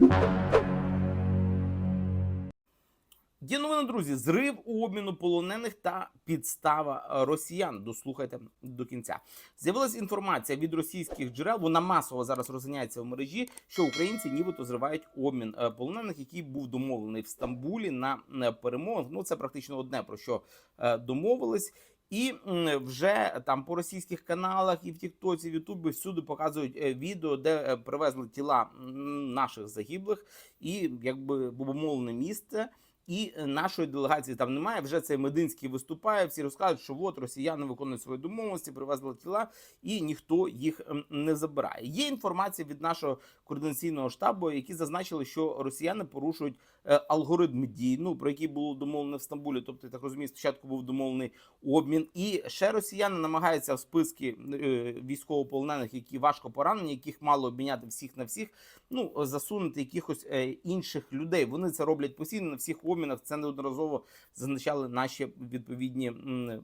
Є новини, друзі, зрив обміну полонених та підстава е, росіян. Дослухайте до кінця. З'явилася інформація від російських джерел. Вона масово зараз розганяється в мережі, що українці нібито зривають обмін е, полонених, який був домовлений в Стамбулі на е, перемовинах. Ну це практично одне про що домовились. І вже там по російських каналах і в Тіктоці, в Ютубі всюди показують е, відео, де е, привезли тіла наших загиблих, і якби обумовлене місце. І е, нашої делегації там немає. Вже цей Мединський виступає. Всі розказують, що от росіяни виконують свої домовленості, привезли тіла, і ніхто їх ем, не забирає. Є інформація від нашого координаційного штабу, які зазначили, що росіяни порушують е, алгоритм дій, ну про який було домовлено в Стамбулі. Тобто, я так розумію, спочатку був домовлений обмін. І ще росіяни намагаються в списки е, військовополонених, які важко поранені, яких мало обміняти всіх на всіх. Ну засунути якихось інших людей. Вони це роблять постійно на всіх обмінах. Це неодноразово зазначали наші відповідні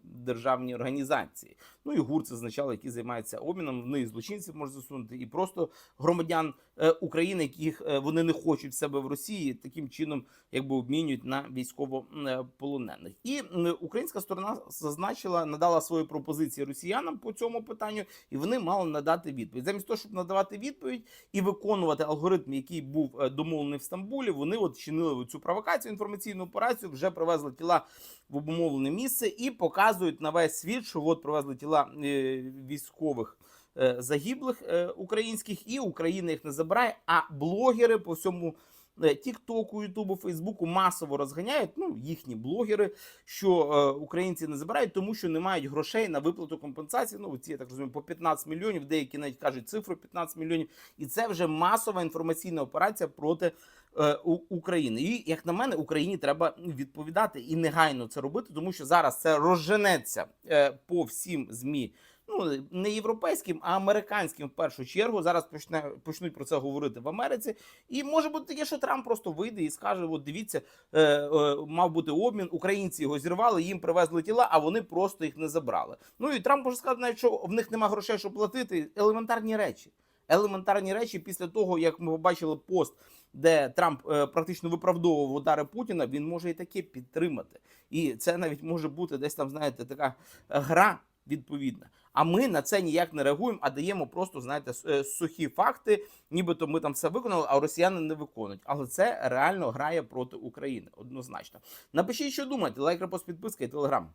державні організації. Ну і ГУР це зазначали, які займаються обміном. Вони і злочинців можуть засунути, і просто громадян е, України, яких е, вони не хочуть в себе в Росії, таким чином якби обмінюють на військовополонених. І українська сторона зазначила, надала свої пропозиції росіянам по цьому питанню, і вони мали надати відповідь. Замість того, щоб надавати відповідь і виконувати алгоритм, який був е, домовлений в Стамбулі, вони от чинили цю провокацію, інформаційну операцію, вже привезли тіла в обумовлене місце і показують на весь світ, що от привезли тіла е, військових. е, Загиблих е, українських і Україна їх не забирає. А блогери по всьому Тіктоку, Ютубу, Фейсбуку масово розганяють. Ну їхні блогери, що е, українці не забирають, тому що не мають грошей на виплату компенсації. Ну ці я так розумію, по 15 мільйонів. Деякі навіть кажуть цифру 15 мільйонів. І це вже масова інформаційна операція проти е, України. І як на мене, Україні треба відповідати і негайно це робити, тому що зараз це розженеться е, по всім змі. Ну не європейським, а американським в першу чергу. Зараз почне почнуть про це говорити в Америці. І може бути таке, що Трамп просто вийде і скаже: от дивіться, е, е, мав бути обмін. Українці його зірвали, їм привезли тіла, а вони просто їх не забрали. Ну і Трамп може сказати, навіть що в них нема грошей, щоб платити. Елементарні речі. Елементарні речі після того, як ми побачили пост, де Трамп е, практично виправдовував удари Путіна, він може і таке підтримати. І це навіть може бути десь там, знаєте, така гра відповідна. А ми на це ніяк не реагуємо, а даємо просто, знаєте, е, сухі факти, нібито ми там все виконали, а росіяни не виконують. Але це реально грає проти України однозначно. Напишіть, що думаєте, лайк, репост, підписка і телеграм.